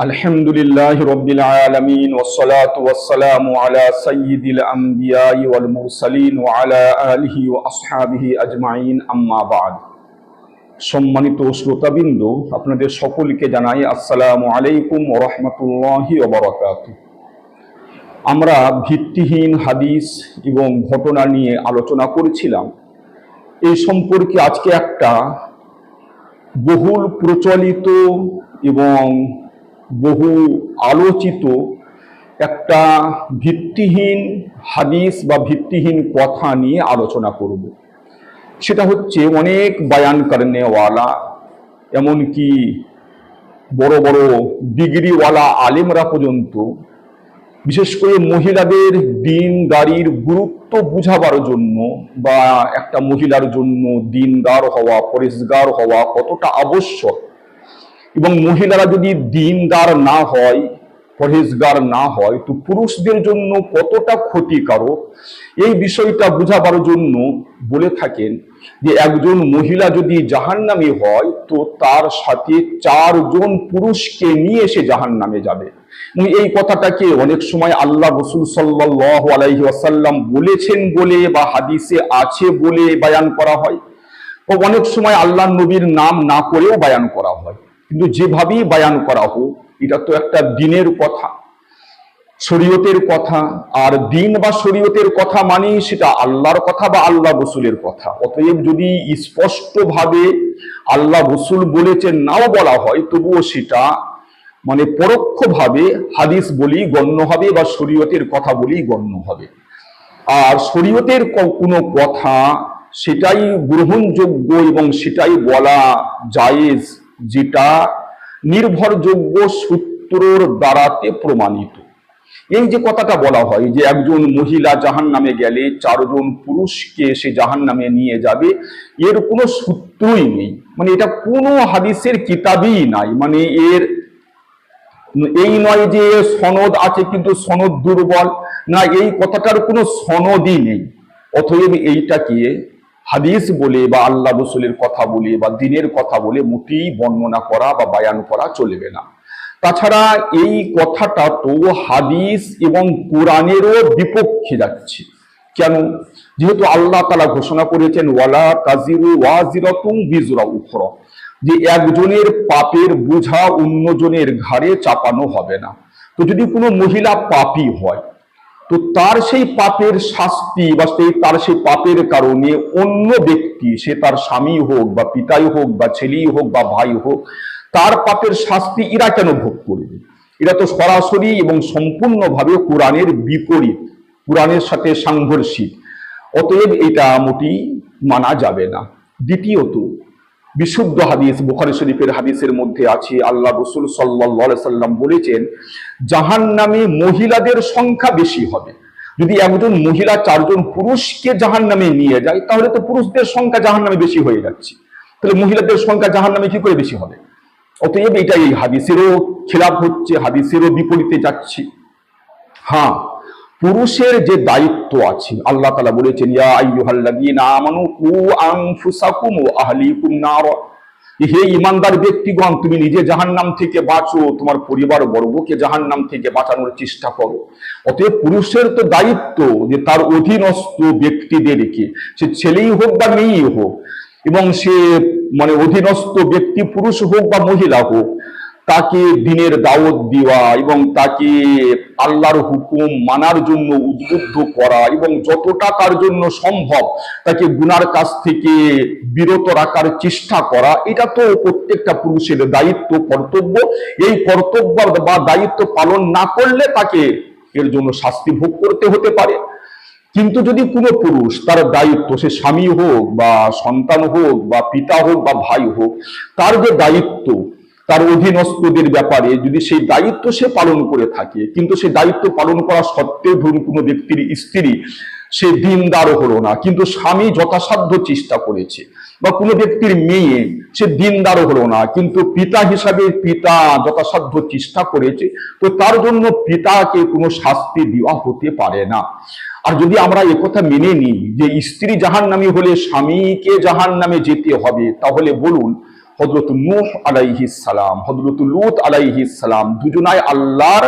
الحمد لله رب العالمين والصلاة والسلام على سيد الأنبياء والمرسلين وعلى آله وأصحابه أجمعين أما بعد সম্মানিত শ্রোতাবৃন্দ আপনাদের সকলকে জানাই আসসালামু আলাইকুম ওরহমতুল্লাহি ওবরাকাত আমরা ভিত্তিহীন হাদিস এবং ঘটনা নিয়ে আলোচনা করেছিলাম এই সম্পর্কে আজকে একটা বহুল প্রচলিত এবং বহু আলোচিত একটা ভিত্তিহীন হাদিস বা ভিত্তিহীন কথা নিয়ে আলোচনা করব। সেটা হচ্ছে অনেক বায়ান কারণেওয়ালা এমনকি বড় বড় ডিগ্রিওয়ালা আলেমরা পর্যন্ত, বিশেষ করে মহিলাদের দিন দাড়ির গুরুত্ব বুঝাবার জন্য বা একটা মহিলার জন্য দিনদার হওয়া, পরিষ্কার হওয়া কতটা আবশ্যক এবং মহিলারা যদি দিনদার না হয়, পরহেজগার না হয়, তো পুরুষদের জন্য কতটা ক্ষতিকারক? এই বিষয়টা বোঝাবার জন্য বলে থাকেন যে একজন মহিলা যদি জাহান্নামী হয়, তো তার সাথে চারজন পুরুষকে নিয়ে এসে জাহান্নামে যাবে। এই কথাটাকে অনেক সময় আল্লাহ রসুল সাল্লাহ আলাইহি আসাল্লাম বলেছেন বলে বা হাদিসে আছে বলে বায়ান করা হয়। ও অনেক সময় আল্লাহ নবীর নাম না করেও বায়ান করা হয়। কিন্তু যেভাবেই বায়ান করা হোক, এটা তো একটা দিনের কথা। শরীয়তের কথা, আর দিন বা শরীয়তের কথা মানেই সেটা আল্লাহর কথা বা আল্লাহ রসুলের কথা। অতএব যদি স্পষ্টভাবে আল্লাহ রসুল বলেছেন, নাও বলা হয়, তবুও সেটা মানে পরোক্ষভাবে হাদিস বলি গণ্য হবে বা শরীয়তের কথা বলি গণ্য হবে। আর শরীয়তের কোনো কথা, সেটাই গ্রহণযোগ্য এবং সেটাই বলা জায়েজ। যেটা নির্ভরযোগ্য সূত্রর দ্বারাতে প্রমাণিত। এই যে কথাটা বলা হয় যে একজন মহিলা জাহান নামে গেলে চারজন পুরুষকে সে জাহান নামে নিয়ে যাবে, এর কোনো সূত্রই নেই। মানে এটা কোনো হাদিসের কিতাবই নাই। মানে এর এই নয় যে সনদ আছে কিন্তু সনদ দুর্বল। না, এই কথাটার কোনো সনদই নেই। অতএব এইটাকে হাদিস বলে বা আল্লাহ রসুলের কথা বলে বা দিনের কথা বলে মোটেই বর্ণনা করা বা বায়ান করা চলবে না। তাছাড়া এই কথাটা তো হাদিস এবং কোরআনেরও বিপক্ষে যাচ্ছে। কেন? যেহেতু আল্লাহ তালা ঘোষণা করেছেন, ওয়ালা কাজিরু ওয়াজিরাতুম বিজরা উখরা যে একজনের পাপের বোঝা অন্যজনের ঘাড়ে চাপানো হবে না। তো যদি কোনো মহিলা পাপী হয় তো তার সেই পাপের শাস্তি বা সেই তার সেই পাপের কারণে অন্য ব্যক্তি, সে তার স্বামী হোক বা পিতাই হোক বা ছেলেই হোক বা ভাই হোক, তার পাপের শাস্তি এরা কেন ভোগ করবে? এটা তো সরাসরি এবং সম্পূর্ণভাবে কোরআনের বিপরীত, কোরআনের সাথে সাংঘর্ষিক। অতএব এটা মোটেই মানা যাবে না। দ্বিতীয়ত বিশুদ্ধ হাদিস, বুখারি শরীফের হাদিসের মধ্যে আছে, আল্লাহ রসুল সাল্লাহ সাল্লাম বলেছেন জাহান নামে মহিলাদের সংখ্যা বেশি হবে। যদি একজন মহিলা চারজন পুরুষকে জাহান নামে নিয়ে যায়, তাহলে তো পুরুষদের সংখ্যা জাহান নামে বেশি হয়ে যাচ্ছে। তাহলে মহিলাদের সংখ্যা জাহান নামে কি করে বেশি হবে? অতএব এটা এই হাদিসেরও খেলাপ হচ্ছে, হাদিসেরও বিপরীতে যাচ্ছে। হ্যাঁ পুরুষের যে দায়িত্ব আছে, আল্লাহ তালা বলেছেন হে ইমানদার ব্যক্তিগণ, তুমি নিজে জাহান্নাম থেকে বাঁচো, তোমার পরিবার বর্গকে জাহান্নাম থেকে বাঁচানোর চেষ্টা করো। অতএব পুরুষের তো দায়িত্ব যে তার অধীনস্থ ব্যক্তিদেরকে, সে ছেলেই হোক বা মেয়েই হোক, এবং সে মানে অধীনস্থ ব্যক্তি পুরুষ হোক বা মহিলা হোক তাকে দিনের দাওয়াত দেওয়া এবং তাকে আল্লাহর হুকুম মানার জন্য উদ্বুদ্ধ করা এবং যতটা তার জন্য সম্ভব তাকে গুনার কাছ থেকে বিরত রাখার চেষ্টা করা, এটা তো প্রত্যেকটা পুরুষের দায়িত্ব, কর্তব্য। এই কর্তব্য বা দায়িত্ব পালন না করলে তাকে এর জন্য শাস্তি ভোগ করতে হতে পারে। কিন্তু যদি কোনো পুরুষ তার দায়িত্ব, সে স্বামী হোক বা সন্তান হোক বা পিতা হোক বা ভাই হোক, তার যে দায়িত্ব তার অধীনস্থদের ব্যাপারে যদি সেই দায়িত্ব সে পালন করে থাকে, কিন্তু সেই দায়িত্ব পালন করা সত্ত্বেও ধরুন কোনো ব্যক্তির স্ত্রী সে দিনদারও হলো না, কিন্তু স্বামী যথাসাধ্য চেষ্টা করেছে, বা কোনো ব্যক্তির মেয়ে সে দিনদারও হলো না, কিন্তু পিতা হিসাবে পিতা যথাসাধ্য চেষ্টা করেছে, তো তার জন্য পিতাকে কোনো শাস্তি দেওয়া হতে পারে না। আর যদি আমরা একথা মেনে নিই যে স্ত্রী জাহান নামে হলে স্বামীকে জাহান নামে যেতে হবে, তাহলে বলুন হজরত নূহ আলাইহিস সালাম হজরত লুত আলাইহিস সালাম দুজনাই আল্লাহর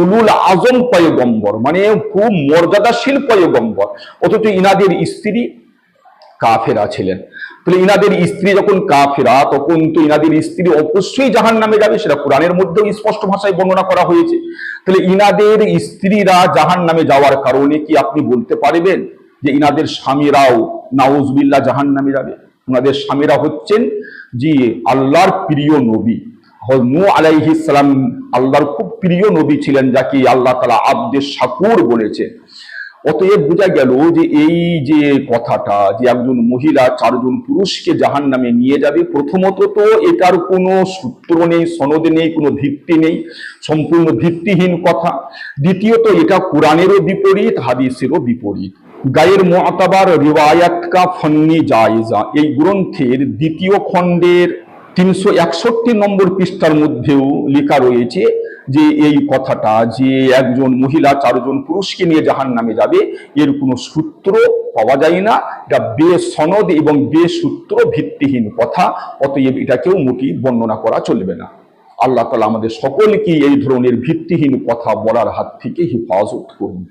উলুল আজম পয়গম্বর মানে খুব মর্যাদাশীল পয়গম্বর। অথচ ইনাদের স্ত্রী কাফেরা ছিলেন। তাহলে ইনাদের স্ত্রী যখন কাফেরা, তখন তো ইনাদের স্ত্রী অবশ্যই জাহান নামে যাবে, সেটা কোরআনের মধ্যেও স্পষ্ট ভাষায় বর্ণনা করা হয়েছে। তাহলে ইনাদের স্ত্রীরা জাহান নামে যাওয়ার কারণে কি আপনি বলতে পারবেন যে ইনাদের স্বামীরাও নাউজবিল্লা জাহান নামে যাবে? ওনাদের স্বামীরা হচ্ছেন যে আল্লাহর প্রিয় নবী। নু আলাইহিস সালাম আল্লাহর খুব প্রিয় নবী ছিলেন, যাকে আল্লাহ তালা আব্দে শাকুর বলেছে। অতএব বোঝা গেল যে এই যে কথাটা যে একজন মহিলা চারজন পুরুষকে জাহান নামে নিয়ে যাবে, প্রথমত তো এটার কোনো সূত্র নেই, সনদ নেই, কোনো ভিত্তি নেই, সম্পূর্ণ ভিত্তিহীন কথা। দ্বিতীয়ত এটা কোরআনেরও বিপরীত, হাদিসেরও বিপরীত। গায়ের মোয়াতাবার রিওয়ায়াত কা ফন্নি জায়জা। এই গ্রন্থের দ্বিতীয় খণ্ডের তিনশো একষট্টি নম্বর পৃষ্ঠার মধ্যেও লেখা রয়েছে যে এই কথাটা, যে একজন মহিলা চারজন পুরুষকে নিয়ে জাহান নামে যাবে, এর কোনো সূত্র পাওয়া যায় না। এটা বেসনদ এবং বেসূত্র ভিত্তিহীন কথা, অতএব এটাকেও মোটি বর্ণনা করা চলবে না। আল্লাহ তালা আমাদের সকলকে এই ধরনের ভিত্তিহীন কথা বলার হাত থেকে হেফাজত করুন।